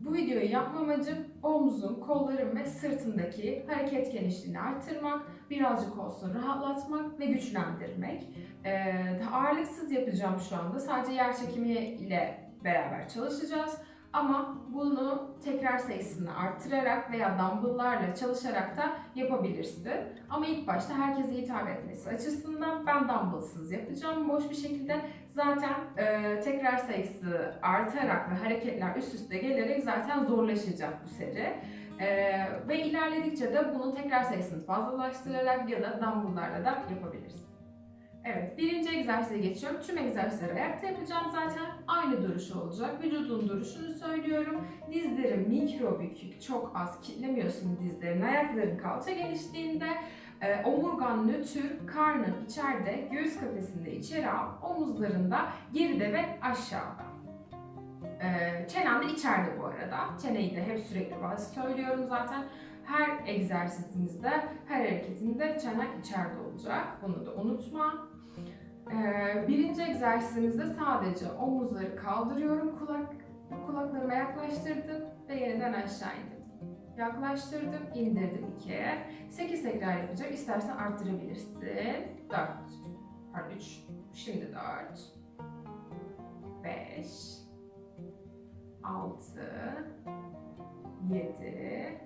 Bu videoyu yapmam amacım omzum, kollarım ve sırtımdaki hareket genişliğini arttırmak, birazcık olsun rahatlatmak ve güçlendirmek. Ee, ağırlıksız yapacağım şu anda. Sadece yer çekimi ile beraber çalışacağız. Ama bunu tekrar sayısını arttırarak veya dumbbell'larla çalışarak da yapabilirsin. Ama ilk başta herkese hitap etmesi açısından ben dumbbellsız yapacağım boş bir şekilde. Zaten e, tekrar sayısı artarak ve hareketler üst üste gelerek zaten zorlaşacak bu seri. E, ve ilerledikçe de bunun tekrar sayısını fazlalaştırarak ya da dumbbell'larla da yapabilirsin. Evet, birinci egzersize geçiyorum. Tüm egzersizleri ayakta yapacağım zaten. Aynı duruş olacak. Vücudun duruşunu söylüyorum. Dizlerin mikro bükük, çok az kitlemiyorsun dizlerin. Ayakların kalça genişliğinde. Ee, omurgan nötr, karnın içeride, göğüs kafesinde içeri al. Omuzlarında geride ve aşağıda. Ee, çenen de içeride bu arada. Çeneyi de hep sürekli bazı söylüyorum zaten. Her egzersizimizde, her hareketinde çenen içeride olacak. Bunu da unutma. Ee, birinci egzersizimizde sadece omuzları kaldırıyorum. Kulak kulaklarıma yaklaştırdım ve yeniden aşağı indirdim. Yaklaştırdım, indirdim 2. 8 tekrar yapacağım. İstersen arttırabilirsin. 4. Pardon 3. Şimdi 4. 5. 6. 7.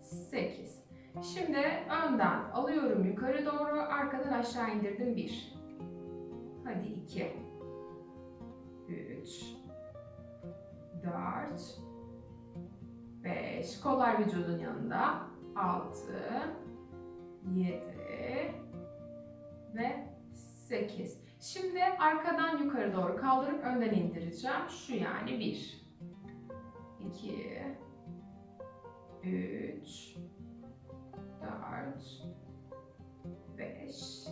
8. Şimdi önden alıyorum yukarı doğru, arkadan aşağı indirdim 1. Hadi 2. 3. 4. 5. Kollar vücudun yanında. 6. 7. Ve 8. Şimdi arkadan yukarı doğru kaldırıp önden indireceğim. Şu yani 1. 2. 3. 4. 5.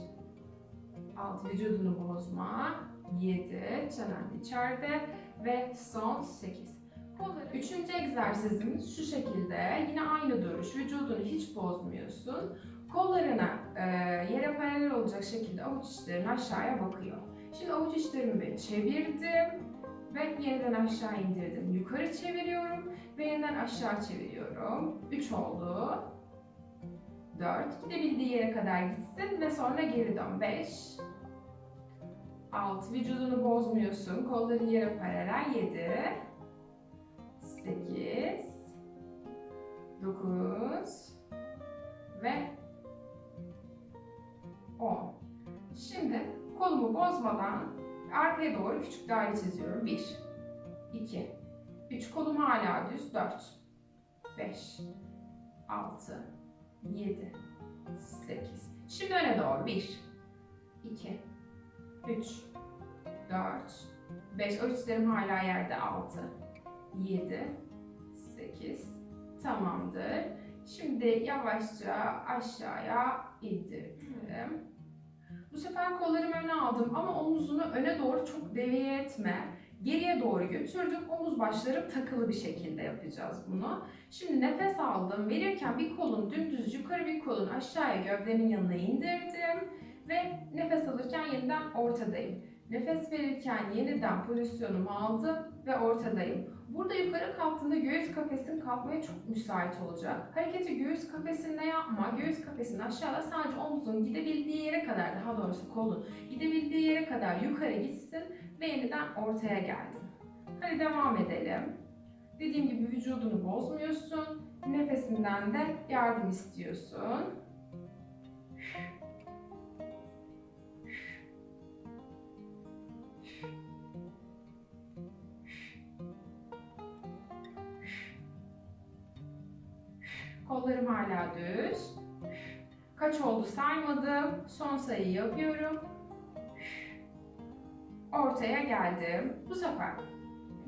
6 vücudunu bozma. 7. Çenen içeride. Ve son 8. Kolları. Üçüncü egzersizimiz şu şekilde. Yine aynı duruş. Vücudunu hiç bozmuyorsun. Kollarına e, yere paralel olacak şekilde avuç içlerin aşağıya bakıyor. Şimdi avuç içlerimi çevirdim ve yeniden aşağı indirdim. Yukarı çeviriyorum ve yeniden aşağı çeviriyorum. 3 oldu. 4. Gidebildiği yere kadar gitsin ve sonra geri dön. 5. 6. Vücudunu bozmuyorsun. Kolların yere paralel. 7. 8. 9. Ve 10. Şimdi kolumu bozmadan arkaya doğru küçük daire çiziyorum. 1. 2. 3. Kolum hala düz. 4. 5. 6. 7, 8. Şimdi öne doğru. 1, 2, 3, 4, 5. Ölçülerim hala yerde. 6, 7, 8. Tamamdır. Şimdi yavaşça aşağıya indirdim. Bu sefer kollarımı öne aldım ama omuzunu öne doğru çok deviye etme. Geriye doğru götürdüm. Omuz başlarım takılı bir şekilde yapacağız bunu. Şimdi nefes aldım. Verirken bir kolun dümdüz yukarı bir kolun aşağıya gövdemin yanına indirdim. Ve nefes alırken yeniden ortadayım. Nefes verirken yeniden pozisyonumu aldım ve ortadayım. Burada yukarı kalktığında göğüs kafesin kalkmaya çok müsait olacak. Hareketi göğüs kafesinde yapma. Göğüs kafesinin aşağıda sadece omzun gidebildiği yere kadar, daha doğrusu kolun gidebildiği yere kadar yukarı gitsin ve yeniden ortaya geldim. Hadi devam edelim. Dediğim gibi vücudunu bozmuyorsun. Nefesinden de yardım istiyorsun. Kollarım hala düz. Kaç oldu saymadım. Son sayıyı yapıyorum. Ortaya geldim. Bu sefer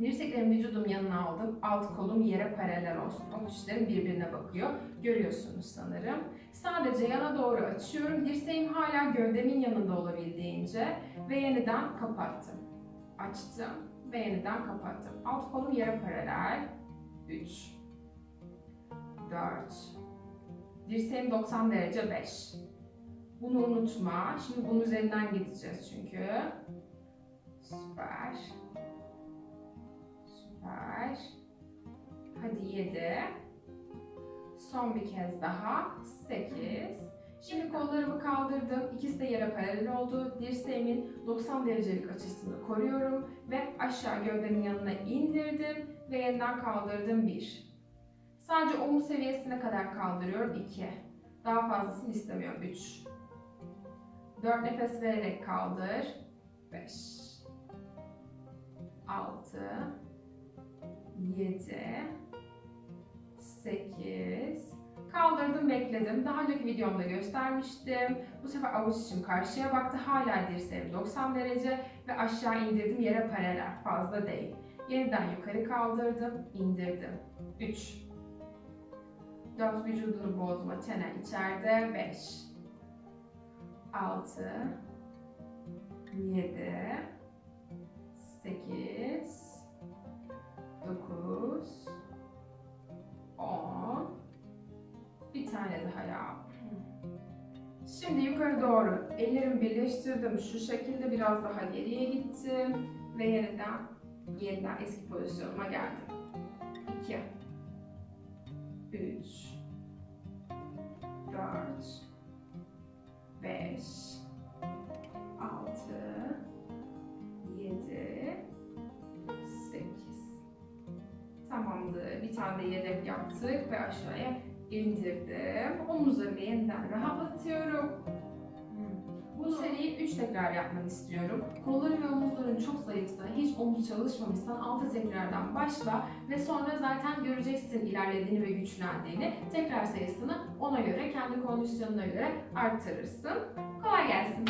dirseklerimi vücudum yanına aldım. Alt kolum yere paralel olsun. Avuçlarım birbirine bakıyor. Görüyorsunuz sanırım. Sadece yana doğru açıyorum. Dirseğim hala gövdemin yanında olabildiğince ve yeniden kapattım. Açtım ve yeniden kapattım. Alt kolum yere paralel. 3 4 Dirseğim 90 derece 5 Bunu unutma. Şimdi bunun üzerinden gideceğiz çünkü. Süper. Süper. 7 Son bir kez daha 8 Şimdi kollarımı kaldırdım. İkisi de yere paralel oldu. Dirseğimin 90 derecelik açısını koruyorum ve aşağı gövdemin yanına indirdim ve yeniden kaldırdım 1. Sadece omuz seviyesine kadar kaldırıyorum 2. Daha fazlasını istemiyorum 3. 4 nefes vererek kaldır. 5 6 7 8 Kaldırdım, bekledim. Daha önceki videomda göstermiştim. Bu sefer avuç içim karşıya baktı. Hala dirseğim 90 derece ve aşağı indirdim. Yere paralel, fazla değil. Yeniden yukarı kaldırdım, indirdim. 3 4 vücudunu bozma, çene içeride. 5 6 7 8 9 10 Bir tane daha yap. Şimdi yukarı doğru ellerimi birleştirdim. Şu şekilde biraz daha geriye gittim. Ve yeniden, yeniden eski pozisyonuma geldim. 2 3 4 5 6 7 8 Tamamdır. Bir tane de yedek yaptık ve aşağıya indirdim. Omuzlarımı yeniden rahatlatıyorum. Bu seriyi 3 tekrar yapmanı istiyorum. Kolların ve omuzların çok zayıfsa, hiç omuz çalışmamışsan 6 tekrardan başla ve sonra zaten göreceksin ilerlediğini ve güçlendiğini. Tekrar sayısını ona göre, kendi kondisyonuna göre arttırırsın. Kolay gelsin.